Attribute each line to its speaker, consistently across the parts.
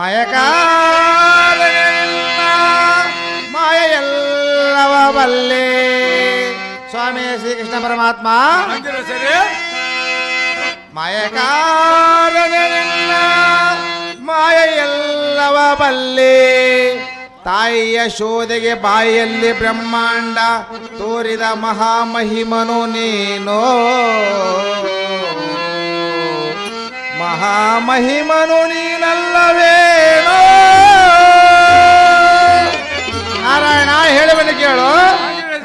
Speaker 1: ಮಯಕಾಲನೆಲ್ಲ ಮಾಯೆಲ್ಲವ ಬಲ್ಲೆ. ಸ್ವಾಮಿ ಶ್ರೀಕೃಷ್ಣ ಪರಮಾತ್ಮ.
Speaker 2: ಹಂಗಿರೋ
Speaker 1: ಮಾಯ ಎಲ್ಲವ ಬಲ್ಲೆ. ತಾಯಿಯ ಶೋಧೆಗೆ ಬಾಯಿಯಲ್ಲಿ ಬ್ರಹ್ಮಾಂಡ ತೋರಿದ ಮಹಾಮಹಿಮನು ನೀನು. ಮಹಾಮಹಿಮನು ನೀನಲ್ಲವೇನೋ ನಾರಾಯಣ ಹೇಳುವನು ಕೇಳು.
Speaker 2: ಹಂಗಿರೋ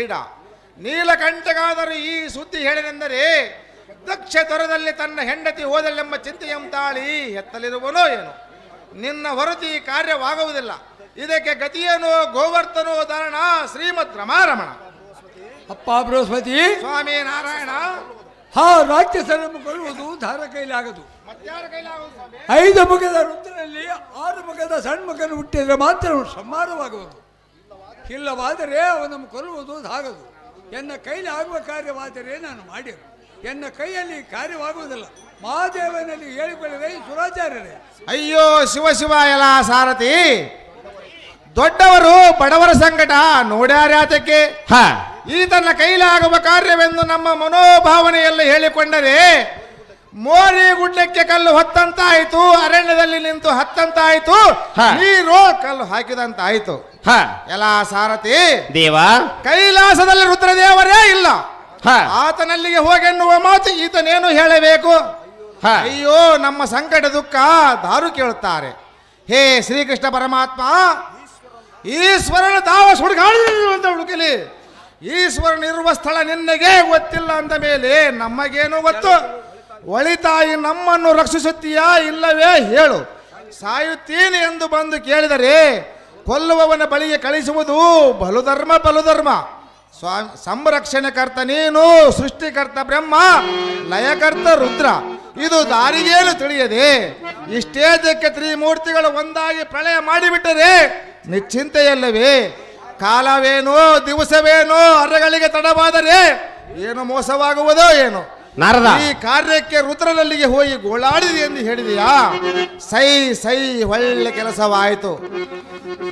Speaker 1: ಪೀಡ ನೀಲಕಂಠಗಾದರೂ ಈ ಸುದ್ದಿ ಹೇಳಿದೆಂದರೆ ದಕ್ಷ ದೊರದಲ್ಲಿ ತನ್ನ ಹೆಂಡತಿ ಹೋದಲ್ಲೆಂಬ ಚಿಂತೆಯಂ ತಾಳಿ ಎತ್ತಲಿರುವನೋ ಏನು? ನಿನ್ನ ಹೊರತು ಈ ಕಾರ್ಯವಾಗುವುದಿಲ್ಲ. ಇದಕ್ಕೆ ಗತಿಯೇನೋ ಗೋವರ್ತನೋ ಧಾರಣ ಶ್ರೀಮದ್ ರಮಾರಮಣ.
Speaker 2: ಅಪ್ಪ ಬೃಹಸ್ಪತಿ
Speaker 1: ಸ್ವಾಮಿ ನಾರಾಯಣ.
Speaker 2: ಹಾ ರಾಕ್ಷಸರನ್ನು ಕೊಲ್ಲುವುದು ಧಾರ ಕೈಲಾಗದು? ಐದು ಮುಖದ ರುದ್ರನಲ್ಲಿ ಆರು ಮುಖದ ಸಣ್ಣ ಹುಟ್ಟಿದ್ರೆ ಹುಟ್ಟಿದರೆ ಮಾತ್ರ ಸಂಹಾರವಾಗುವುದು ಇಲ್ಲವಾದರೆ ಅವನನ್ನು ಕೊಲ್ಲುವುದು ಆಗದು ಎನ್ನ ಕೈಲಿ ಆಗುವ ಕಾರ್ಯವಾದರೆ ನಾನು ಮಾಡಿರು. ಎನ್ನ ಕೈಯಲ್ಲಿ ಕಾರ್ಯವಾಗುವುದಿಲ್ಲ. ಮಹಾದೇವನಲ್ಲಿ ಹೇಳಿಕೊಳ್ಳುವೆ ಸುರಾಚಾರ್ಯರೇ.
Speaker 1: ಅಯ್ಯೋ ಶಿವ ಶಿವ ಎಲ್ಲ ಸಾರಥಿ. ದೊಡ್ಡವರು ಬಡವರ ಸಂಕಟ ನೋಡ್ಯಾರ್ಯಾತಕ್ಕೆ ಹ. ಈ ತನ್ನ ಕೈಲಾಗುವ ಕಾರ್ಯವೆಂದು ನಮ್ಮ ಮನೋಭಾವನೆಯಲ್ಲಿ ಹೇಳಿಕೊಂಡರೆ ಮೋರಿ ಗುಡ್ಡಕ್ಕೆ ಕಲ್ಲು ಹೊತ್ತಂತಾಯ್ತು ಅರಣ್ಯದಲ್ಲಿ ನಿಂತು ಹತ್ತಂತಾಯಿತು ನೀರು ಕಲ್ಲು ಹಾಕಿದಂತಾಯ್ತು.
Speaker 3: ಹ.
Speaker 1: ಎಲ್ಲ ಸಾರಥಿ
Speaker 3: ದೇವ.
Speaker 1: ಕೈಲಾಸದಲ್ಲಿ ರುದ್ರದೇವರೇ ಇಲ್ಲ.
Speaker 3: ಹ.
Speaker 1: ಆತನಲ್ಲಿಗೆ ಹೋಗೆನ್ನುವ ಮಾತು ಈತನೇನು ಹೇಳಬೇಕು?
Speaker 3: ಹ.
Speaker 1: ಅಯ್ಯೋ ನಮ್ಮ ಸಂಕಟ ದುಃಖ ದಾರು ಕೇಳುತ್ತಾರೆ. ಹೇ ಶ್ರೀಕೃಷ್ಣ ಪರಮಾತ್ಮ ಈಶ್ವರನ ತಾವ ಸುಡುಗಾಡುವಂತ ಹುಡುಕಲಿ. ಈಶ್ವರನಿರುವ ಸ್ಥಳ ನಿನ್ನಗೆ ಗೊತ್ತಿಲ್ಲ ಅಂದ ಮೇಲೆ ನಮಗೇನು ಗೊತ್ತು? ಒಳಿತಾಯಿ ನಮ್ಮನ್ನು ರಕ್ಷಿಸುತ್ತೀಯಾ ಇಲ್ಲವೇ ಹೇಳು. ಸಾಯುತ್ತೀನಿ ಎಂದು ಬಂದು ಕೇಳಿದರೆ ಕೊಲ್ಲುವವನ ಬಳಿಗೆ ಕಳಿಸುವುದು ಬಲುಧರ್ಮ ಬಲುಧರ್ಮ. ಸ್ವಾಮಿ ಸಂರಕ್ಷಣೆಕರ್ತ ನೀನು, ಸೃಷ್ಟಿಕರ್ತ ಬ್ರಹ್ಮ, ಲಯಕರ್ತ ರುದ್ರ. ಇದು ದಾರಿಗೇನು ತಿಳಿಯದೆ? ಇಷ್ಟೇದಕ್ಕೆ ತ್ರಿಮೂರ್ತಿಗಳು ಒಂದಾಗಿ ಪ್ರಳಯ ಮಾಡಿಬಿಟ್ಟರೆ ನಿಶ್ಚಿಂತೆಯಲ್ಲವೇ? ಕಾಲವೇನೋ, ದಿವಸವೇನೋ, ಅರಗಳಿಗೆ ತಡವಾದರೆ ಏನು ಮೋಸವಾಗುವುದೋ ಏನು?
Speaker 3: ನಾರದ.
Speaker 1: ಈ ಕಾರ್ಯಕ್ಕೆ ರುದ್ರನಲ್ಲಿಗೆ ಹೋಗಿ ಗೋಳಾಡಿದೆ ಎಂದು ಹೇಳಿದೆಯಾ? ಸೈ ಸೈ ಒಳ್ಳೆ ಕೆಲಸವಾಯಿತು.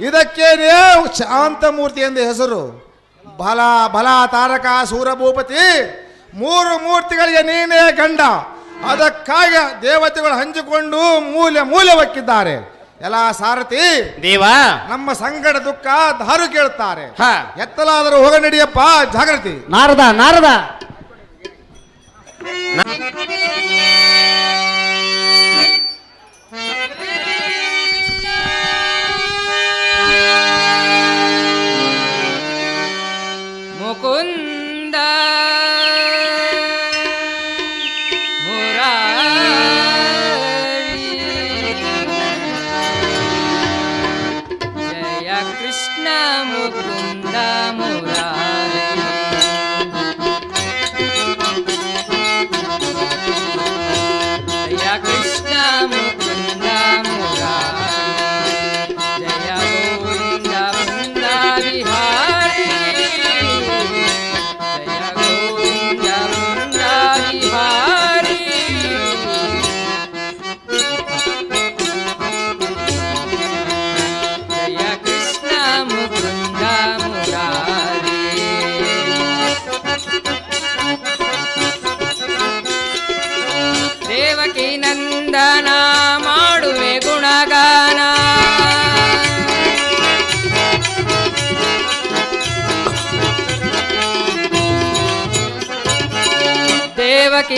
Speaker 1: ಇದಕ್ಕೇನೇ ಶಾಂತಮೂರ್ತಿ ಎಂದು ಹೆಸರು. ಬಲ ಬಲ ತಾರಕ ಸೂರಭೂಪತಿ ಮೂರು ಮೂರ್ತಿಗಳಿಗೆ ನೀನೇ ಗಂಡ. ಅದಕ್ಕಾಗಿ ದೇವತೆಗಳು ಹಂಚಿಕೊಂಡು ಮೂಲೆ ಮೂಲೆ ಒಕ್ಕಿದ್ದಾರೆ ಎಲ್ಲ ಸಾರಥಿ
Speaker 3: ದೇವ.
Speaker 1: ನಮ್ಮ ಸಂಕಟ ದುಃಖ ದಾರು ಕೇಳುತ್ತಾರೆ.
Speaker 3: ಹ.
Speaker 1: ಎತ್ತಲಾದರೂ ಹೋಗ ನಡಿಯಪ್ಪ ಜಾಗೃತಿ.
Speaker 3: ನಾರದ ನಾರದ.
Speaker 4: な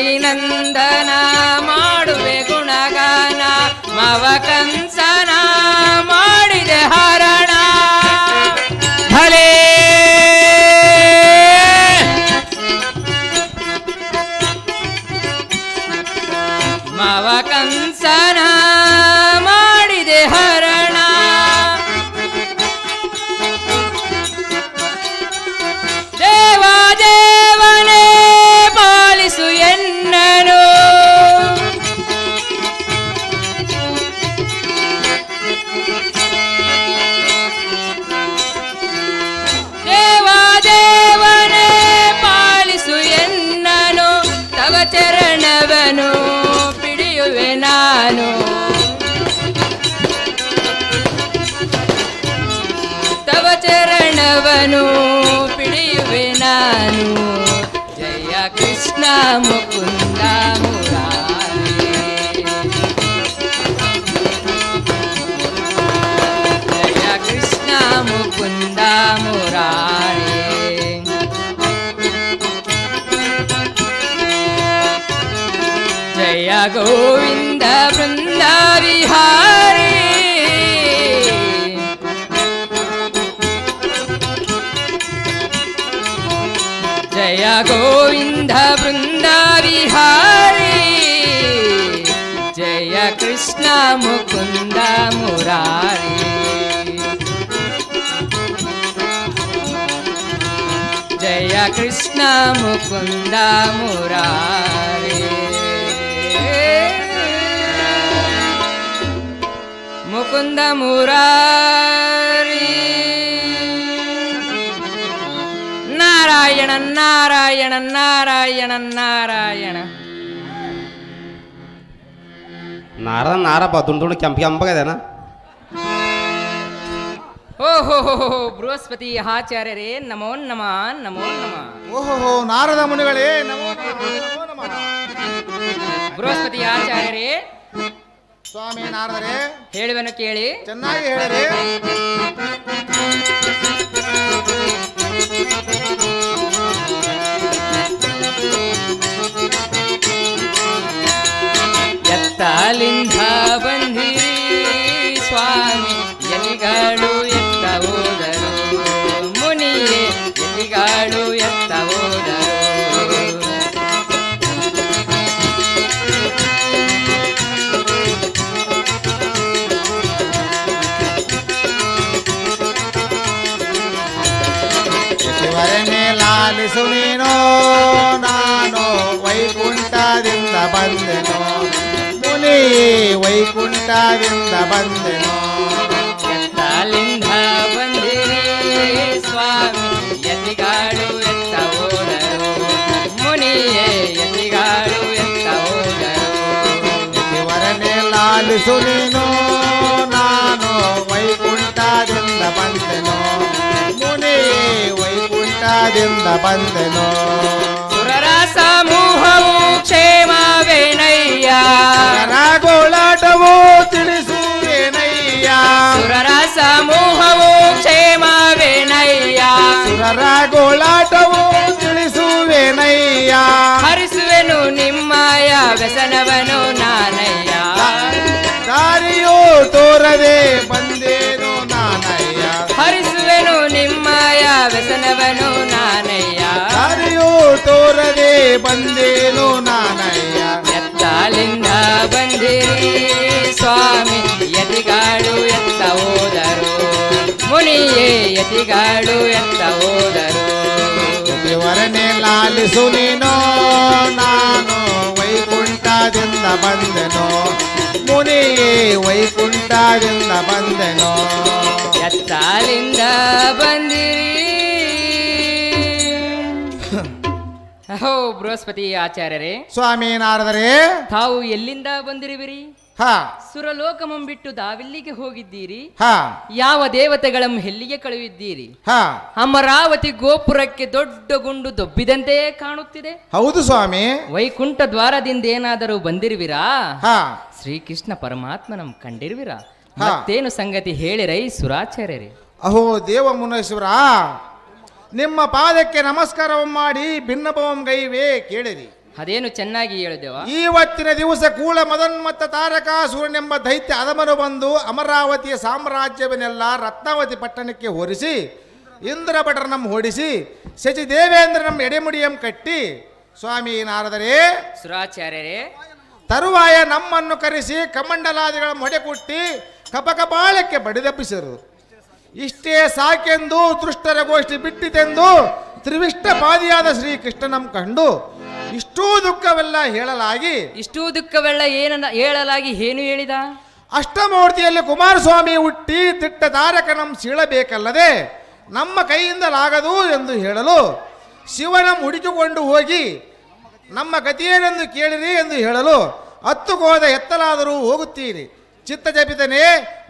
Speaker 4: ದೇವಕಿ ನಂದನ ಮಾಡುವೆ ಗುಣಗಾನ ಮವಕಂಸನ ಮಾಡಿದೆ ಹರಣ. ಭಲೇ! ಮವ मुकुन्द मुरारे जय कृष्ण मुकुन्द मुरारे जय गोविन्द वृन्दविहारी गोविन्द ముకుంద మురారి జయ కృష్ణ ముకుంద మురారి ముకుంద మురారి నారాయణ నారాయణ నారాయణ నారాయణ. ನಾರಾಯಣ
Speaker 3: ನಾರದ ನಾರಪ್ಪ ದುಂಡು ದುಂಡು ಕೆಂಪ ಕೆಂಪಗದೇನ
Speaker 4: ಓಹೋ ಬೃಹಸ್ಪತಿ ಆಚಾರ್ಯರೇ ನಮೋ ನಮ ನಮೋ ನಮ.
Speaker 1: ಓಹೋ ನಾರದ ಮುನಿಗಳೇ ನಮೋ ನಮಃ, ನಮೋ.
Speaker 4: ಬೃಹಸ್ಪತಿ ಆಚಾರ್ಯರೇ
Speaker 1: ಸ್ವಾಮಿ ನಾರದರೇ
Speaker 4: ಹೇಳುವನು ಕೇಳಿ.
Speaker 1: ಚೆನ್ನಾಗಿ ಹೇಳಿರಿ.
Speaker 4: ಎತ್ತಲಿಂದ ಬಂದಿರಿ ಸ್ವಾಮಿ ಎಲಿಗಳು ಎತ್ತ ಹೋದರು ಮುನಿಯೇ ಎಲಿಗಳು ಎತ್ತ ಹೋದರು
Speaker 1: ಶಿವರನ್ನೇ ಲಾಲಿಸು ನೀನು ನಾನು ವೈಕುಂಠದಿಂದ ಬಂದೆನು
Speaker 4: ಎತ್ತಲಿಂದ ಬಂದಿರಿ ಸ್ವಾಮಿ ಎಲಿಗಳು ಎತ್ತ ಹೋದರು ಮುನಿಯೇ ಎಲಿಗಳು ಎತ್ತ ಹೋದರು
Speaker 1: ಶಿವರನ್ನೇ ಲಾಲಿಸು ನೀನು ನಾನು ವೈಕುಂಠದಿಂದ ಬಂದೆನು ಮುನಿ ವೈಕುಂಠದಿಂದ ಬಂದೆನು
Speaker 4: ಸುರರ ಸಮೂಹವು ಕ್ಷೇಮವೇನಯ್ಯ
Speaker 1: ರಗೋಳಾಟವು ಅವರ ಗೋಳಾಟವು ತಿಳಿಸುವೆನಯ್ಯ.
Speaker 4: ಹರಿಸುವೆನು ನಿಮ್ಮಯ ವ್ಯಸನವನು ನಾನಯ್ಯ.
Speaker 1: ದಾರಿಯೋ ತೋರದೆ ಬಂದೇನು ನಾನಯ್ಯ.
Speaker 4: ಹರಿಸುವೆನು ನಿಮ್ಮಯ ವ್ಯಸನವನು ನಾನಯ್ಯ.
Speaker 1: ದಾರಿಯೋ ತೋರದೆ ಬಂದೇನು ನಾನಯ್ಯ.
Speaker 4: ಎತ್ತಾಲಿಂದ ಬಂದಿರಿ ಸ್ವಾಮಿ ಯತಿಗಾಡು ಎತ್ತ ಹೋದರು. ಮುನಿಯೇ ಯತಿಗಳು ಎಂತ ಹೋದರು?
Speaker 1: ಇವರನ್ನೇ ಲಾಲಿಸು ನೀನೋ ನಾನು ವೈಕುಂಠದಿಂದ ಬಂದನು? ಮುನಿಯೇ ವೈಕುಂಠದಿಂದ ಬಂದೆನು?
Speaker 4: ಎತ್ತಾಲಿಂದ ಬಂದಿರಿ. ಹೋ ಬೃಹಸ್ಪತಿ ಆಚಾರ್ಯರೇ.
Speaker 1: ಸ್ವಾಮಿ ನಾರದರೇ
Speaker 4: ತಾವು ಎಲ್ಲಿಂದ ಬಂದಿರುವಿರಿ? ಸುರಲೋಕಮಂ ಬಿಟ್ಟು ದಾವಿಲ್ಲಿಗೆ ಹೋಗಿದ್ದೀರಿ.
Speaker 1: ಹಾ.
Speaker 4: ಯಾವ ದೇವತೆಗಳನ್ನು ಎಲ್ಲಿಗೆ ಕಳುಹಿದ್ದೀರಿ?
Speaker 1: ಹಾ.
Speaker 4: ಅಮರಾವತಿ ಗೋಪುರಕ್ಕೆ ದೊಡ್ಡ ಗುಂಡು ದೊಬ್ಬಿದಂತೆಯೇ ಕಾಣುತ್ತಿದೆ.
Speaker 1: ಹೌದು ಸ್ವಾಮಿ.
Speaker 4: ವೈಕುಂಠ ದ್ವಾರದಿಂದ ಏನಾದರೂ ಬಂದಿರುವಿರಾ?
Speaker 1: ಹಾ.
Speaker 4: ಶ್ರೀಕೃಷ್ಣ ಪರಮಾತ್ಮನಂ ಕಂಡಿರುವಿರಾ. ಮತ್ತೇನು ಸಂಗತಿ ಹೇಳಿರೈ ಸುರಾಚಾರ್ಯರೇ?
Speaker 1: ಅಹೋ ದೇವ ಮುನೇಶ್ವರ ನಿಮ್ಮ ಪಾದಕ್ಕೆ ನಮಸ್ಕಾರವನ್ನು ಮಾಡಿ ಭಿನ್ನಭವಂ ಗೈವೇ ಕೇಳಿರಿ.
Speaker 4: ಅದೇನು ಚೆನ್ನಾಗಿ ಹೇಳಿದೆವ
Speaker 1: ಇವತ್ತಿನ ದಿವಸ ಕೂಳ ಮದನ್ಮತ್ತ ತಾರಕಾಸುರನೆಂಬ ದೈತ್ಯ ಅದಮನು ಬಂದು ಅಮರಾವತಿಯ ಸಾಮ್ರಾಜ್ಯವನ್ನೆಲ್ಲ ರತ್ನಾವತಿ ಪಟ್ಟಣಕ್ಕೆ ಹೊರಿಸಿ ಇಂದ್ರ ನಮ್ಮ ಹೊಡಿಸಿ ಶಚಿ ದೇವೇಂದ್ರ ನಮ್ಮ ಎಡೆಮುಡಿಯಂ ಕಟ್ಟಿ ಸ್ವಾಮಿ ನಾರದರೇ
Speaker 4: ಸುರಾಚಾರ್ಯರೇ
Speaker 1: ತರುವಾಯ ನಮ್ಮನ್ನು ಕರೆಸಿ ಕಮಂಡಲಾದಿಗಳ ಮೊಡೆಕುಟ್ಟಿ ಕಪಕಪಾಳಕ್ಕೆ ಬಡಿದಪ್ಪಿಸರು ಇಷ್ಟೇ ಸಾಕೆಂದು ದೃಷ್ಟರ ಗೋಷ್ಠಿ ಬಿಟ್ಟಿತೆಂದು ತ್ರಿವಿಷ್ಟ ಪಾದಿಯಾದ ಶ್ರೀಕೃಷ್ಣನಂ ಕಂಡು ಇಷ್ಟೂ ದುಃಖವೆಲ್ಲ ಹೇಳಲಾಗಿ
Speaker 4: ಇಷ್ಟೂ ದುಃಖವೆಲ್ಲ ಏನನ್ನ ಹೇಳಲಾಗಿ ಏನು ಹೇಳಿದ?
Speaker 1: ಅಷ್ಟಮೂರ್ತಿಯಲ್ಲಿ ಕುಮಾರಸ್ವಾಮಿ ಹುಟ್ಟಿ ದಿಟ್ಟ ತಾರಕನಂ ಸೀಳಬೇಕಲ್ಲದೆ ನಮ್ಮ ಕೈಯಿಂದಲಾಗದು ಎಂದು ಹೇಳಲು ಶಿವನಂ ಹುಡುಕಿಕೊಂಡು ಹೋಗಿ ನಮ್ಮ ಗತಿಯೇನೆಂದು ಕೇಳಿರಿ ಎಂದು ಹೇಳಲು ಹತ್ತುಕೋದ ಎತ್ತಲಾದರೂ ಹೋಗುತ್ತೀರಿ. ಚಿತ್ತ ಜಪಿತನೇ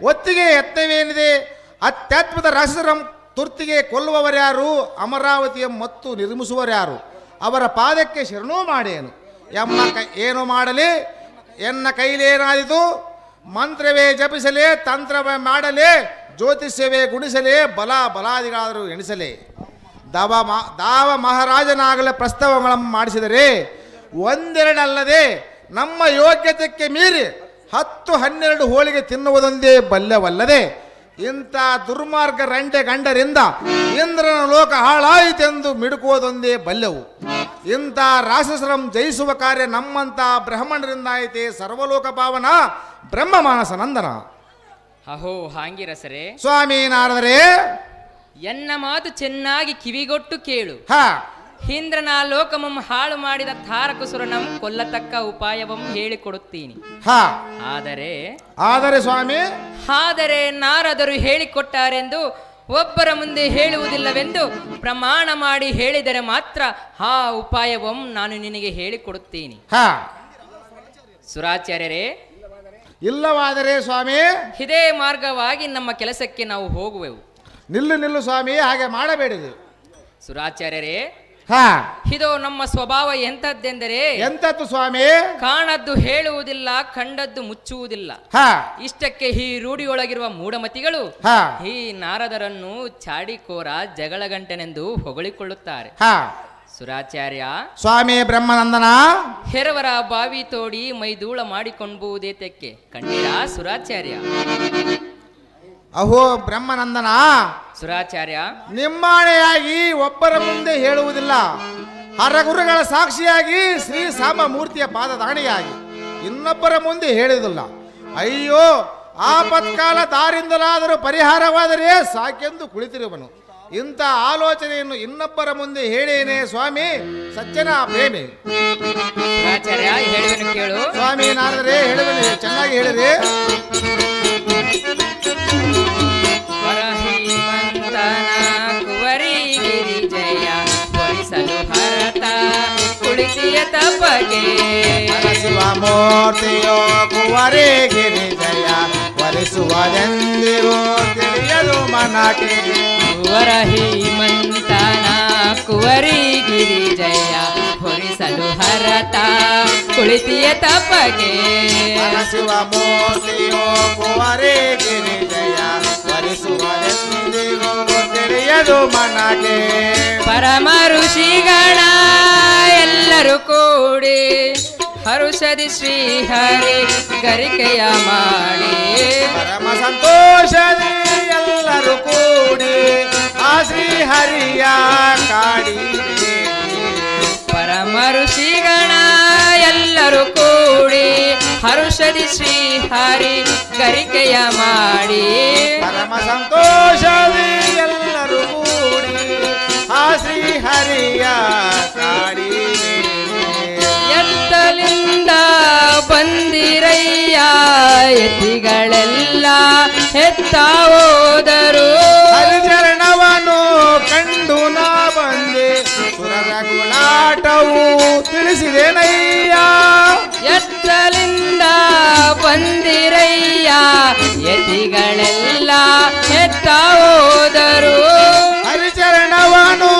Speaker 1: ಒತ್ತಿಗೆ ಎತ್ತವೇನಿದೆ? ಅತ್ಯಾತ್ಮದ ರಹಸ್ಯರಂ ತುರ್ತಿಗೆ ಕೊಲ್ಲುವವರ್ಯಾರು? ಅಮರಾವತಿಯ ಮತ್ತು ನಿರ್ಮಿಸುವರ್ಯಾರು? ಅವರ ಪಾದಕ್ಕೆ ಶರಣು ಮಾಡೇನು. ಎಮ್ಮ ಕೈ ಏನು ಮಾಡಲಿ? ಎನ್ನ ಕೈಲೇನಾದಿತು ಮಂತ್ರವೇ ಜಪಿಸಲೇ, ತಂತ್ರವೇ ಮಾಡಲೇ, ಜ್ಯೋತಿಷ್ಯವೇ ಗುಣಿಸಲೇ, ಬಲ ಬಲಾದಿಗಳಾದರೂ ಎಣಿಸಲೇ. ದವ ಮಾ, ದಾವ ಮಹಾರಾಜನಾಗಲೇ ಪ್ರಸ್ತಾವಗಳನ್ನು ಮಾಡಿಸಿದರೆ ಒಂದೆರಡಲ್ಲದೆ ನಮ್ಮ ಯೋಗ್ಯತೆಗೆ ಮೀರಿ ಹತ್ತು ಹನ್ನೆರಡು ಹೋಳಿಗೆ ತಿನ್ನುವುದೊಂದೇ ಬಲ್ಯವಲ್ಲದೆ ಇಂಥ ದುರ್ಮಾರ್ಗ ರಂಡೆ ಗಂಡರಿಂದ ಇಂದ್ರನ ಲೋಕ ಹಾಳಾಯಿತೆಂದು ಮಿಡುಕುವುದೊಂದೇ ಬಲ್ಯವು. ಇಂಥ ರಾಕ್ಷಸರಂ ಜಯಿಸುವ ಕಾರ್ಯ ನಮ್ಮಂಥ ಐತೆ ಸರ್ವಲೋಕ ಪಾವನ ಬ್ರಹ್ಮ ಮಾನಸ ನಂದನ.
Speaker 4: ಅಹೋ ಹಾಂಗಿರಸರೇ.
Speaker 1: ಸ್ವಾಮಿ ನಾರದರೇ
Speaker 4: ಎನ್ನ ಮಾತು ಚೆನ್ನಾಗಿ ಕಿವಿಗೊಟ್ಟು ಕೇಳು.
Speaker 1: ಹಾ.
Speaker 4: ಇಂದ್ರನ ಲೋಕಮಂ ಹಾಳು ಮಾಡಿದ ತಾರಕಸುರನಂ ಕೊಲ್ಲತಕ್ಕ ಉಪಾಯವಂ ಹೇಳಿಕೊಡುತ್ತೀನಿ.
Speaker 1: ಹಾ.
Speaker 4: ಆದರೆ
Speaker 1: ಆದರೆ ಸ್ವಾಮಿ.
Speaker 4: ಆದರೆ ನಾರದರು ಹೇಳಿಕೊಟ್ಟಾರೆಂದು ಒಬ್ಬರ ಮುಂದೆ ಹೇಳುವುದಿಲ್ಲವೆಂದು ಪ್ರಮಾಣ ಮಾಡಿ ಹೇಳಿದರೆ ಮಾತ್ರ ಆ ಉಪಾಯವಂ ನಾನು ನಿನಗೆ ಹೇಳಿಕೊಡುತ್ತೀನಿ.
Speaker 1: ಹಾ.
Speaker 4: ಸುರಾಚಾರ್ಯರೇ
Speaker 1: ಇಲ್ಲವಾದರೆ ಸ್ವಾಮಿ.
Speaker 4: ಇದೇ ಮಾರ್ಗವಾಗಿ ನಮ್ಮ ಕೆಲಸಕ್ಕೆ ನಾವು ಹೋಗುವೆವು.
Speaker 1: ನಿಲ್ಲು ನಿಲ್ಲು ಸ್ವಾಮಿ ಹಾಗೆ ಮಾಡಬೇಡಿದು
Speaker 4: ಸುರಾಚಾರ್ಯರೇ
Speaker 1: ಹಾ.
Speaker 4: ಇದು ನಮ್ಮ ಸ್ವಭಾವ ಎಂತದ್ದೆಂದರೆ
Speaker 1: ಎಂತದ್ದು ಸ್ವಾಮಿ?
Speaker 4: ಕಾಣದ್ದು ಹೇಳುವುದಿಲ್ಲ ಕಂಡದ್ದು ಮುಚ್ಚುವುದಿಲ್ಲ.
Speaker 1: ಹಾ.
Speaker 4: ಇಷ್ಟಕ್ಕೆ ಈ ರೂಢಿಯೊಳಗಿರುವ ಮೂಢಮತಿಗಳು
Speaker 1: ಹಾ.
Speaker 4: ಈ ನಾರದರನ್ನು ಚಾಡಿಕೋರ ಜಗಳಗಂಟನೆಂದು ಹೊಗಳಿಕೊಳ್ಳುತ್ತಾರೆ.
Speaker 1: ಹಾ.
Speaker 4: ಸುರಾಚಾರ್ಯ
Speaker 1: ಸ್ವಾಮಿ ಬ್ರಹ್ಮನಂದನ.
Speaker 4: ಹೆರವರ ಬಾವಿ ತೋಡಿ ಮೈದೂಳ ಮಾಡಿಕೊಂಡುವುದೇ ತೆಕ್ಕೆ ಕಣ್ಣೀರ ಸುರಾಚಾರ್ಯ?
Speaker 1: ಅಹೋ ಬ್ರಹ್ಮನಂದನ.
Speaker 4: ಸುರಾಚಾರ್ಯ
Speaker 1: ನಿಮ್ಮಾಣೆಯಾಗಿ ಒಬ್ಬರ ಮುಂದೆ ಹೇಳುವುದಿಲ್ಲ. ಹರಗುರುಗಳ ಸಾಕ್ಷಿಯಾಗಿ ಶ್ರೀ ಸಾಮ ಮೂರ್ತಿಯ ಪಾದದಾಣಿಯಾಗಿ. ಇನ್ನೊಬ್ಬರ ಮುಂದೆ ಹೇಳುವುದಿಲ್ಲ. ಅಯ್ಯೋ ಆಪತ್ಕಾಲ ದಾರಿಂದಲಾದರೂ ಪರಿಹಾರವಾದರೆ ಸಾಕೆಂದು ಕುಳಿತಿರುವನು. ಇಂಥ ಆಲೋಚನೆಯನ್ನು ಇನ್ನೊಬ್ಬರ ಮುಂದೆ ಹೇಳೇನೆ ಸ್ವಾಮಿ ಸಜ್ಜನ ಪ್ರೇಮಿ.
Speaker 4: ಕೇಳು.
Speaker 1: ಸ್ವಾಮಿ ನಾರದರೆ ಹೇಳುವನು ಚೆನ್ನಾಗಿ ಹೇಳಿರಿ.
Speaker 4: ವರಹೀಮಂತನ ಕುವರಿ ಹರತ ಕುಳಿತಿಯ ತಪಗೆ.
Speaker 1: ಶಿವ ಮೂರ್ತಿಯೋ ಕುವರೇ ಗಿರಿಜಯ
Speaker 4: ಕುವರಿ ಗಿರಿಜಯ ಹೊರಿಸಲು ಹರತ ಕುಳಿತಿಯ ತಪಗೆ.
Speaker 1: ಶಿವ ಮೋಸಿಯೋ ಕುವರಿ ಗಿರಿಜಯ ವರಿಸುವರೆಂದಿಗೂ ತಿಳಿಯದು ಮನಗೆ.
Speaker 4: ಪರಮ ಋಷಿಗಣ ಎಲ್ಲರೂ ಕೂಡಿ ಹರುಷದಿ ಶ್ರೀಹರಿ ಗರಿಕೆಯ ಮಾಡಿ.
Speaker 1: ಪರಮ ಸಂತೋಷದಿ ಎಲ್ಲರೂ ಕೂಡಿ ಶ್ರೀ ಹರಿಯ ಕಾಡಿ.
Speaker 4: ಪರಮ ಋಷಿಗಣ ಎಲ್ಲರೂ ಕೂಡಿ ಹರುಷದಿ ಶ್ರೀಹರಿ ಕರಿಕೆಯ ಮಾಡಿ.
Speaker 1: ಪರಮ ಸಂತೋಷವಿ ಎಲ್ಲರೂ ಕೂಡಿ ಆ ಶ್ರೀ ಹರಿಯ ಕಾಡಿ.
Speaker 4: ಎತ್ತಲಿಂದ ಬಂದಿರಯ್ಯ ಎತ್ತಿಗಳೆಲ್ಲ ಎತ್ತ ಹೋದರು.
Speaker 1: ಸುರರ ಗುಳಾಟವು ತಿಳಿಸಿದೇನಯ್ಯ?
Speaker 4: ಎತ್ತಲಿಂದ ಬಂದಿರಯ್ಯ ಯತಿಗಳೆಲ್ಲ ಎತ್ತ ಹೋದರು.
Speaker 1: ಹರಿಚರಣವನು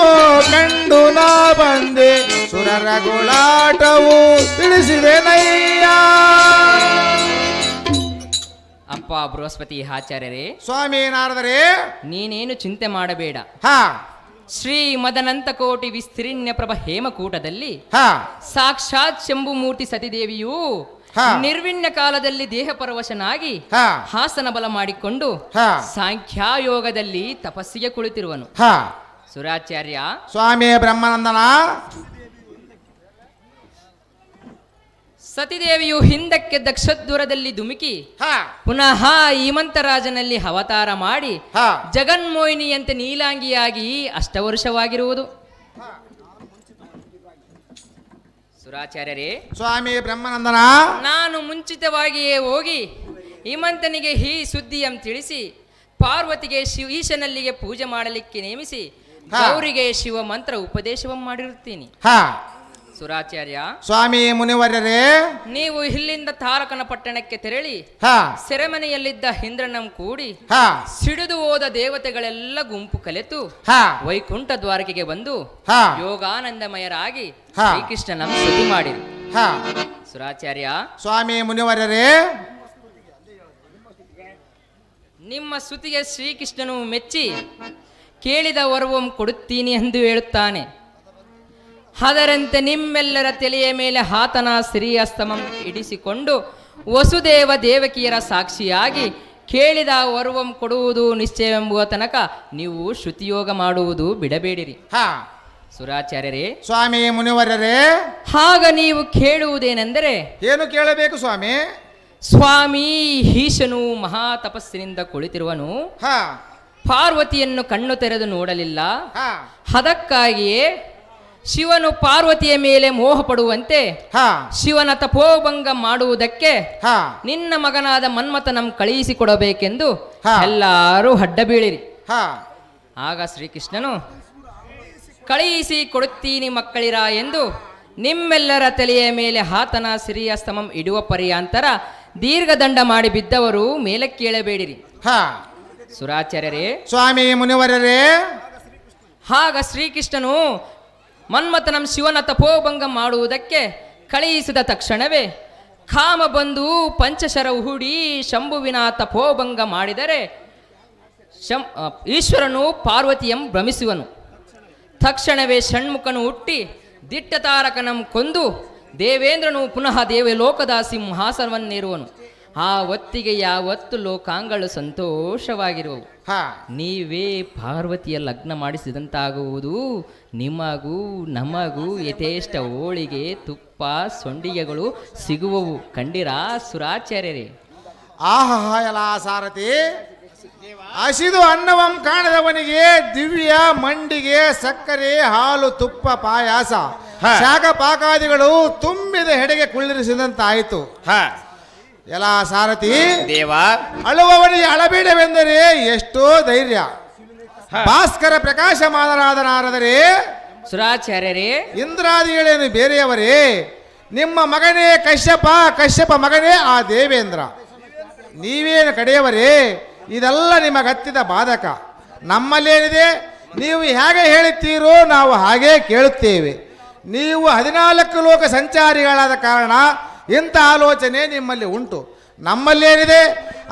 Speaker 1: ಕಂಡು ನಾ ಬಂದೆ ಸುರರ ಗುಳಾಟವು ತಿಳಿಸಿದೇನಯ್ಯ?
Speaker 4: ಅಪ್ಪ ಬೃಹಸ್ಪತಿ ಆಚಾರ್ಯರೇ
Speaker 1: ಸ್ವಾಮಿ ಏನಾದರೆ
Speaker 4: ನೀನೇನು ಚಿಂತೆ ಮಾಡಬೇಡ.
Speaker 1: ಹಾ.
Speaker 4: ಶ್ರೀ ಮದನಂತ ಕೋಟಿ ವಿಸ್ತೀರ್ಣ್ಯ ಪ್ರಭ ಹೇಮಕೂಟದಲ್ಲಿ ಸಾಕ್ಷಾತ್ ಶಂಭುಮೂರ್ತಿ ಸತಿದೇವಿಯು
Speaker 1: ಹಾ.
Speaker 4: ನಿರ್ವಿಣ್ಯ ಕಾಲದಲ್ಲಿ ದೇಹ ಪರವಶನಾಗಿ ಹಾಸನ ಬಲ ಮಾಡಿಕೊಂಡು ಸಾಂಖ್ಯಾಯೋಗದಲ್ಲಿ ತಪಸ್ಸಿಗೆ ಕುಳಿತಿರುವನು.
Speaker 1: ಹಾ.
Speaker 4: ಸುರಾಚಾರ್ಯ
Speaker 1: ಸ್ವಾಮಿ ಬ್ರಹ್ಮಾನಂದನ
Speaker 4: ಸತಿದೇವಿಯು ಹಿಂದಕ್ಕೆ ದಕ್ಷದ್ವರದಲ್ಲಿ ಧುಮುಕಿ
Speaker 1: ಹಾ.
Speaker 4: ಪುನಃ ಈಮಂತರಾಜನಲ್ಲಿ ಅವತಾರ ಮಾಡಿ ಜಗನ್ಮೋಹಿನಿಯಂತೆ ನೀಲಾಂಗಿಯಾಗಿ ಅಷ್ಟವರ್ಷವಾಗಿರುವುದು. ಸುರಾಚಾರ್ಯರೇ
Speaker 1: ಸ್ವಾಮಿ ಬ್ರಹ್ಮಾನಂದನ
Speaker 4: ನಾನು ಮುಂಚಿತವಾಗಿಯೇ ಹೋಗಿ ಹಿಮಂತನಿಗೆ ಈ ಸುದ್ದಿಯಂ ತಿಳಿಸಿ ಪಾರ್ವತಿಗೆ ಶಿವ ಈಶನಲ್ಲಿಗೆ ಪೂಜೆ ಮಾಡಲಿಕ್ಕೆ ನೇಮಿಸಿ. ಗೌರಿಗೆ ಶಿವ ಮಂತ್ರ ಉಪದೇಶವಂ ಮಾಡಿರುತ್ತೀನಿ.
Speaker 1: ಹಾ.
Speaker 4: ಸುರಾಚಾರ್ಯ
Speaker 1: ಸ್ವಾಮಿ ಮುನಿವರ್ಯರೇ
Speaker 4: ನೀವು ಇಲ್ಲಿಂದ ತಾರಕನ ಪಟ್ಟಣಕ್ಕೆ ತೆರಳಿ
Speaker 1: ಹಾ.
Speaker 4: ಸೆರೆಮನೆಯಲ್ಲಿದ್ದ ಇಂದ್ರನಂ ಕೂಡಿ
Speaker 1: ಹಾ.
Speaker 4: ಸಿಡಿದು ಹೋದ ದೇವತೆಗಳೆಲ್ಲ ಗುಂಪು ಕಲೆತು
Speaker 1: ಹಾ.
Speaker 4: ವೈಕುಂಠ ದ್ವಾರಕೆಗೆ ಬಂದು
Speaker 1: ಹಾ.
Speaker 4: ಯೋಗಾನಂದಮಯರಾಗಿ
Speaker 1: ಹಾ.
Speaker 4: ಶ್ರೀಕೃಷ್ಣನ ಸ್ತುತಿ ಮಾಡಿರಿ
Speaker 1: ಹಾ.
Speaker 4: ಸುರಾಚಾರ್ಯ
Speaker 1: ಸ್ವಾಮಿ ಮುನಿವರ್ಯರೇ
Speaker 4: ನಿಮ್ಮ ಸ್ತುತಿಗೆ ಶ್ರೀಕೃಷ್ಣನು ಮೆಚ್ಚಿ ಕೇಳಿದ ವರವಂ ಕೊಡುತ್ತೀನಿ ಎಂದು ಹೇಳುತ್ತಾನೆ. ಅದರಂತೆ ನಿಮ್ಮೆಲ್ಲರ ತಲೆಯ ಮೇಲೆ ಆತನ ಶ್ರೀಹಸ್ತಮಂ ಇಡಿಸಿಕೊಂಡು ವಸುದೇವ ದೇವಕಿಯರ ಸಾಕ್ಷಿಯಾಗಿ ಕೇಳಿದ ವರ್ವಂ ಕೊಡುವುದು ನಿಶ್ಚಯವೆಂಬುವ ತನಕ ನೀವು ಶ್ರುತಿಯೋಗ ಮಾಡುವುದು ಬಿಡಬೇಡಿರಿ.
Speaker 1: ಹಾ.
Speaker 4: ಸುರಾಚಾರ್ಯರೇ
Speaker 1: ಸ್ವಾಮಿ ಮುನಿವರರೇ.
Speaker 4: ಹಾಗ ನೀವು ಕೇಳುವುದೇನೆಂದರೆ
Speaker 1: ಏನು ಕೇಳಬೇಕು ಸ್ವಾಮಿ?
Speaker 4: ಸ್ವಾಮಿ ಈಶನು ಮಹಾ ತಪಸ್ಸಿನಿಂದ ಕುಳಿತಿರುವನು.
Speaker 1: ಹಾ.
Speaker 4: ಪಾರ್ವತಿಯನ್ನು ಕಣ್ಣು ತೆರೆದು ನೋಡಲಿಲ್ಲ.
Speaker 1: ಹಾ.
Speaker 4: ಅದಕ್ಕಾಗಿಯೇ ಶಿವನು ಪಾರ್ವತಿಯ ಮೇಲೆ ಮೋಹ ಪಡುವಂತೆ
Speaker 1: ಹಾ.
Speaker 4: ಶಿವನ ತಪೋಭಂಗ ಮಾಡುವುದಕ್ಕೆ
Speaker 1: ಹಾ.
Speaker 4: ನಿನ್ನ ಮಗನಾದ ಮನ್ಮಥನಂ ಕಳುಹಿಸಿಕೊಡಬೇಕೆಂದು
Speaker 1: ಹಾ.
Speaker 4: ಎಲ್ಲರೂ ಹಡ್ಡ ಬೀಳಿರಿ
Speaker 1: ಹಾ.
Speaker 4: ಆಗ ಶ್ರೀಕೃಷ್ಣನು ಕಳಿಸಿ ಕೊಡುತ್ತೀನಿ ಮಕ್ಕಳಿರ ಎಂದು ನಿಮ್ಮೆಲ್ಲರ ತಲೆಯ ಮೇಲೆ ಹಾತನ ಸಿರಿಯ ಸ್ತಮಂ ಇಡುವ ಪರ್ಯಾಂತರ ದೀರ್ಘದಂಡ ಮಾಡಿ ಬಿದ್ದವರು ಮೇಲೆ
Speaker 1: ಕೇಳಬೇಡಿರಿ
Speaker 4: ಸುರಾಚಾರ್ಯರೇ
Speaker 1: ಸ್ವಾಮಿ ಮುನಿವರರೇ.
Speaker 4: ಆಗ ಶ್ರೀಕೃಷ್ಣನು ಮನ್ಮಥನಂ ಶಿವನ ತಪೋಭಂಗ ಮಾಡುವುದಕ್ಕೆ ಕಳುಹಿಸಿದ ತಕ್ಷಣವೇ ಕಾಮ ಬಂದು ಪಂಚಶರ ಹೂಡಿ ಶಂಭುವಿನ ತಪೋಭಂಗ ಮಾಡಿದರೆ ಶಂ ಈಶ್ವರನು ಪಾರ್ವತಿಯಂ ಭ್ರಮಿಸುವನು. ತಕ್ಷಣವೇ ಷಣ್ಮುಖನು ಹುಟ್ಟಿ ದಿಟ್ಟತಾರಕನಂ ಕೊಂದು ದೇವೇಂದ್ರನು ಪುನಃ ದೇವಲೋಕದ ಸಿಂಹಾಸನವನ್ನೇರುವನು. ಆ ಹೊತ್ತಿಗೆ ಯಾವತ್ತು ಲೋಕಾಂಗಳು ಸಂತೋಷವಾಗಿರುವವು.
Speaker 1: ಹಾ.
Speaker 4: ನೀವೇ ಪಾರ್ವತಿಯ ಲಗ್ನ ಮಾಡಿಸಿದಂತಾಗುವುದು. ನಿಮಗೂ ನಮಗೂ ಯಥೇಷ್ಟ ಹೋಳಿಗೆ ತುಪ್ಪ ಸೊಂಡಿಗೆಗಳು ಸಿಗುವವು. ಕಂಡಿರಾ ಸುರಾಚಾರ್ಯರೇ.
Speaker 1: ಆಹಾ ಎಲ್ಲ ಸಾರಥಿ. ಹಸಿದು ಅನ್ನವಂ ಕಾಣದವನಿಗೆ ದಿವ್ಯ ಮಂಡಿಗೆ ಸಕ್ಕರೆ ಹಾಲು ತುಪ್ಪ ಪಾಯಾಸ. ಶಾಖ ಪಾಕಾದಿಗಳು ತುಂಬಿದ ಹೆಡೆಗೆ ಕುಳ್ಳಿರಿಸಿದಂತಾಯಿತು. ಎಲ್ಲ ಸಾರಥಿ.
Speaker 3: ದೇವ.
Speaker 1: ಅಳುವವನಿಗೆ ಅಳಬೇಡವೆಂದರೆ ಎಷ್ಟೋ ಧೈರ್ಯ. ಭಾಸ್ಕರ ಪ್ರಕಾಶ ನಾರದರೆ
Speaker 4: ಸುರಾಚಾರ್ಯರೇ.
Speaker 1: ಇಂದ್ರಾದಿಗಳೇನು ಬೇರೆಯವರೇ? ನಿಮ್ಮ ಮಗನೇ ಕಶ್ಯಪ ಕಶ್ಯಪ ಮಗನೇ ಆ ದೇವೇಂದ್ರ. ನೀವೇನು ಕಡೆಯವರೇ? ಇದೆಲ್ಲ ನಿಮಗತ್ತಿದ ಬಾಧಕ. ನಮ್ಮಲ್ಲೇನಿದೆ? ನೀವು ಹೇಗೆ ಹೇಳುತ್ತೀರೋ ನಾವು ಹಾಗೇ ಕೇಳುತ್ತೇವೆ. ನೀವು ಹದಿನಾಲ್ಕು ಲೋಕ ಸಂಚಾರಿಗಳಾದ ಕಾರಣ ಇಂಥ ಆಲೋಚನೆ ನಿಮ್ಮಲ್ಲಿ ಉಂಟು. ನಮ್ಮಲ್ಲೇನಿದೆ?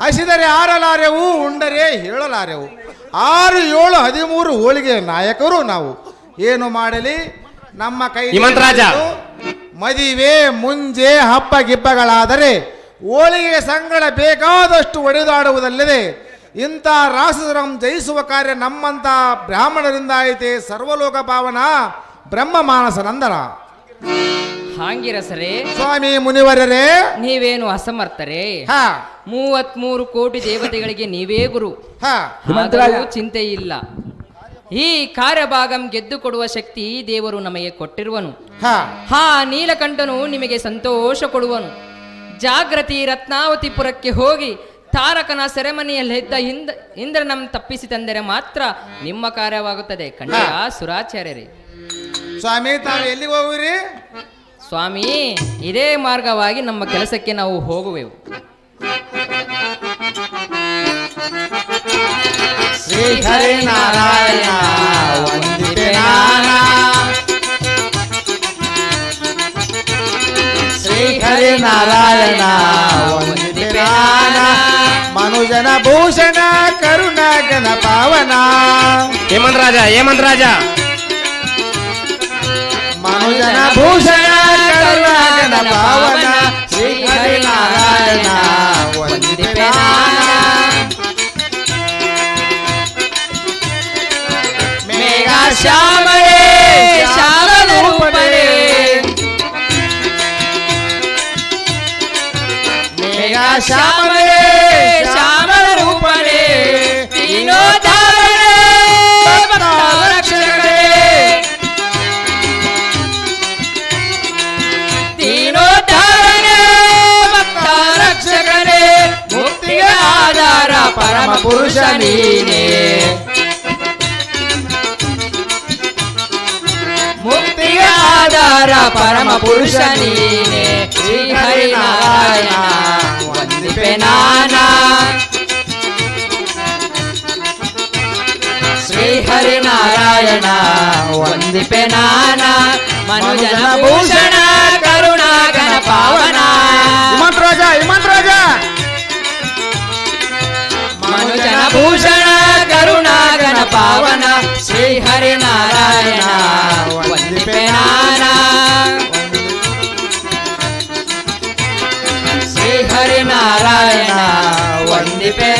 Speaker 1: ಹಸಿದರೆ ಆರಲಾರೆವು ಉಂಡರೆ ಹೇಳಲಾರೆವು. ಆರು ಏಳು ಹದಿಮೂರು ಹೋಳಿಗೆ ನಾಯಕರು ನಾವು. ಏನು ಮಾಡಲಿ? ನಮ್ಮ ಕೈ. ಮದುವೆ ಮುಂಜೆ ಹಬ್ಬ ಗಿಬ್ಬಗಳಾದರೆ ಹೋಳಿಗೆ ಸಂಗಡ ಬೇಕಾದಷ್ಟು ಒಡೆದಾಡುವುದಲ್ಲದೆ ಇಂಥ ರಾಸರಂ ಜಯಿಸುವ ಕಾರ್ಯ ನಮ್ಮಂಥ ಬ್ರಾಹ್ಮಣರಿಂದ ಐತೆ ಸರ್ವಲೋಕ ಪಾವನ ಬ್ರಹ್ಮ ಮಾನಸ ನಂದನ
Speaker 4: ಹಾಂಗಿರಸರೇ.
Speaker 1: ಸ್ವಾಮಿ ಮುನಿವರರೇ.
Speaker 4: ನೀವೇನು ಅಸಮರ್ಥರೇ?
Speaker 1: ಹಾ.
Speaker 4: ಮೂವತ್ಮೂರು ಕೋಟಿ ದೇವತೆಗಳಿಗೆ ನೀವೇ ಗುರು.
Speaker 1: ಹಾ.
Speaker 4: ಆದರೂ ಚಿಂತೆ ಇಲ್ಲ. ಈ ಕಾರ್ಯಭಾಗಂ ಗೆದ್ದು ಕೊಡುವ ಶಕ್ತಿ ದೇವರು ನಮಗೆ ಕೊಟ್ಟಿರುವನು.
Speaker 1: ಹಾ.
Speaker 4: ಹಾ ನೀಲಕಂಠನು ನಿಮಗೆ ಸಂತೋಷ ಕೊಡುವನು. ಜಾಗೃತಿ ರತ್ನಾವತಿಪುರಕ್ಕೆ ಹೋಗಿ ತಾರಕನ ಸೆರೆಮನಿಯಲ್ಲಿದ್ದ ಇಂದ ಇಂದ್ರನಂ ತಪ್ಪಿಸಿ ತಂದರೆ ಮಾತ್ರ ನಿಮ್ಮ ಕಾರ್ಯವಾಗುತ್ತದೆ. ಕಣ್ಣ ಸುರಾಚಾರ್ಯರೇ.
Speaker 1: ಸ್ವಾಮಿ ತಾವು ಎಲ್ಲಿಗೆ ಹೋಗುವಿರಿ?
Speaker 4: ಸ್ವಾಮಿ ಇದೇ ಮಾರ್ಗವಾಗಿ ನಮ್ಮ ಕೆಲಸಕ್ಕೆ ನಾವು ಹೋಗುವೆವು.
Speaker 1: ನಾನಾ. ಮನುಜನ ಭೂಷಣ ಕರುಣಾಗನ ಪಾವನ.
Speaker 3: ಹೇಮಂತ್ ರಾಜ ಹೇಮಂತ್ ರಾಜ
Speaker 1: ಮನುಜನ ಭೂಷಣ ભાવના શ્રી હરિ નારાયણ વંદે મેઘા શ્યામ રે શ્યામ રૂપ. રે મેઘા શ્યામ ಪರಮ ಪುರುಷ ನೀನೇ ಮುಕ್ತಿಗೆ ಆಧಾರ ಪರಮ ಪುರುಷ ನೀನೆ ಶ್ರೀ ಹರಿನಾರಾಯಣ ವಂದಿಪೆ ನಾನಾ ಶ್ರೀ ಹರಿನಾರಾಯಣ ವಂದಿಪೆ ನಾನಾ ಮನುಜನ ಭೂಷಣ ಕರುಣಾಗನ ಪಾವನ
Speaker 3: ಹಿಮಂತ್ ರಾಜ ಹಿಮಂತ್ ರಾಜ
Speaker 1: ಮನುಜನ ಭೂಷಣ ಕರುಣಾಗನ ಪಾವನ ಶ್ರೀ ಹರಿನಾರಾಯಣ ವಂದಿಪೆ ನಾನಾ ಶ್ರೀ ಹರಿನಾರಾಯಣ ವಂದಿಪೆ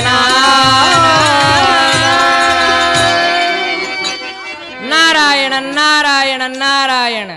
Speaker 4: ನಾರಾಯಣ ನಾರಾಯಣ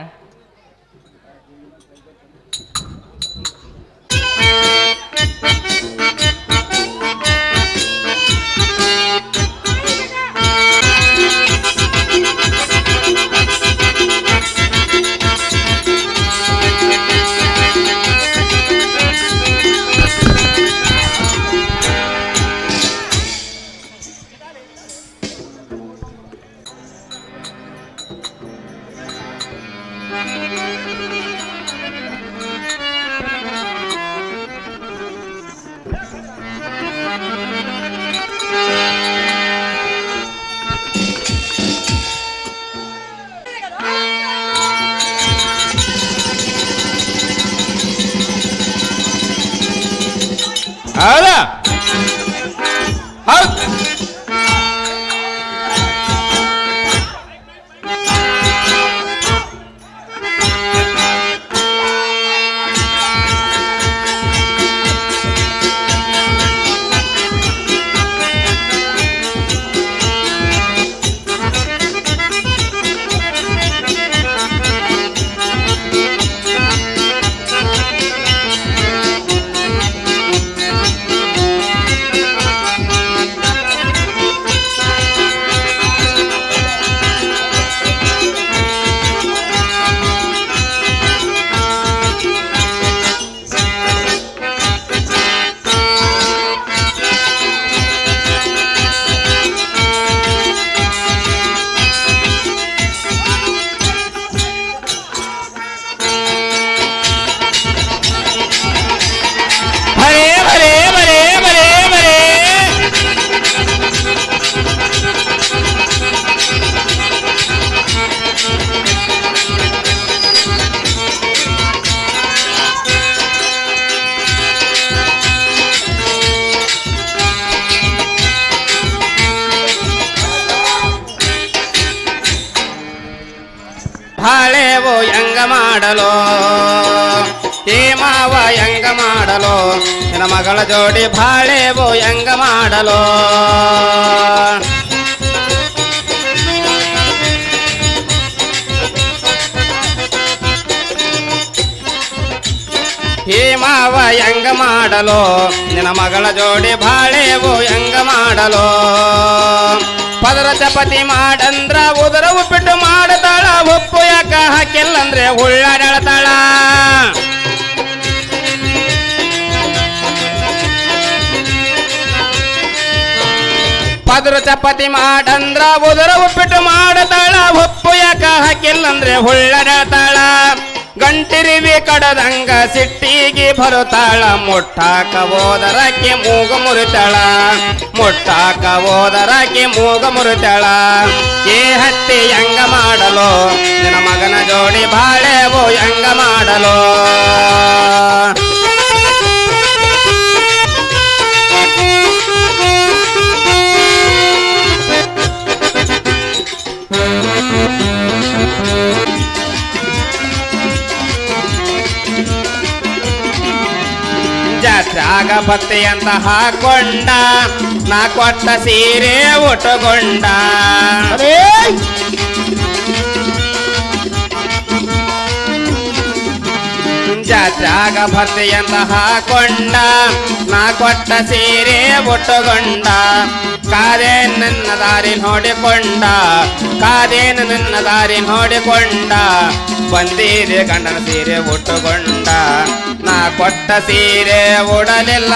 Speaker 3: ಮಾಡಲು, ನಿನ್ನ ಮಗಳ ಜೋಡಿ ಬಾಳೆವು ಹೆಂಗ ಮಾಡಲು? ಹೇ ಮಾವ ಹೆಂಗ ಮಾಡಲು, ನಿನ್ನ ಮಗಳ ಜೋಡಿ ಬಾಳೆವು ಹೆಂಗ ಮಾಡಲು? ಪದರ ಚಪಾತಿ ಮಾಡಂದ್ರ ಉದರ ಉಪ್ಪಿಟ್ಟು ಮಾಡತಾಳ, ಉಪ್ಪು ಯಾಕ ಹಾಕಿಲ್ಲಂದ್ರೆ ಉಳ್ಳಾಡಳ್ತಾಳ ಪದರ ಚಪಾತಿ ಮಾಡಂದ್ರ, ಉದರ ಉಪ್ಪಿಟ್ಟು ಮಾಡತಾಳ ಉಪ್ಪು ಯಾಕ ಹಾಕಿಲ್ಲಂದ್ರೆ ಹುಳ್ಳಡತಾಳ ಗಂಟಿರಿವಿ ಕಡದಂಗ ಸಿಟ್ಟಿಗೆ ಬರುತ್ತಾಳ ಮುಟ್ಟಾಕ ಹೋದರಕ್ಕೆ ಮೂಗ ಮುರಿತಾಳ. ಮುಟ್ಟಾಕ ಹೋದರಕ್ಕೆ ಮೂಗ ಮುರಿತಾಳ. ಏ ಹತ್ತಿ ಹೆಂಗ ಮಾಡಲು, ನಿನ್ನ ಮಗನ ಜೋಡಿ ಬಾಳೆವು ಹೆಂಗ ಮಾಡಲು. ಅಂತ ಹಾಕೊಂಡ ನಾ ಕೊಟ್ಟ ಸೀರೆ ಉಟ್ಟುಕೊಂಡ ಜಾಗ ಭರ್ತೆಯಂತ ಅಂತ ಹಾಕೊಂಡ ನಾ ಕೊಟ್ಟ ಸೀರೆ ಒಟ್ಟುಗೊಂಡ. ಕಾದೇ ನನ್ನ ದಾರಿ ನೋಡಿಕೊಂಡ ಕಾದೇನು ನನ್ನ ದಾರಿ ನೋಡಿಕೊಂಡ. ಬಂದಿದೆ ಗಂಡನ ಸೀರೆ ಉಟ್ಟುಕೊಂಡ ನಾ ಕೊಟ್ಟ ಸೀರೆ ಉಡಲಿಲ್ಲ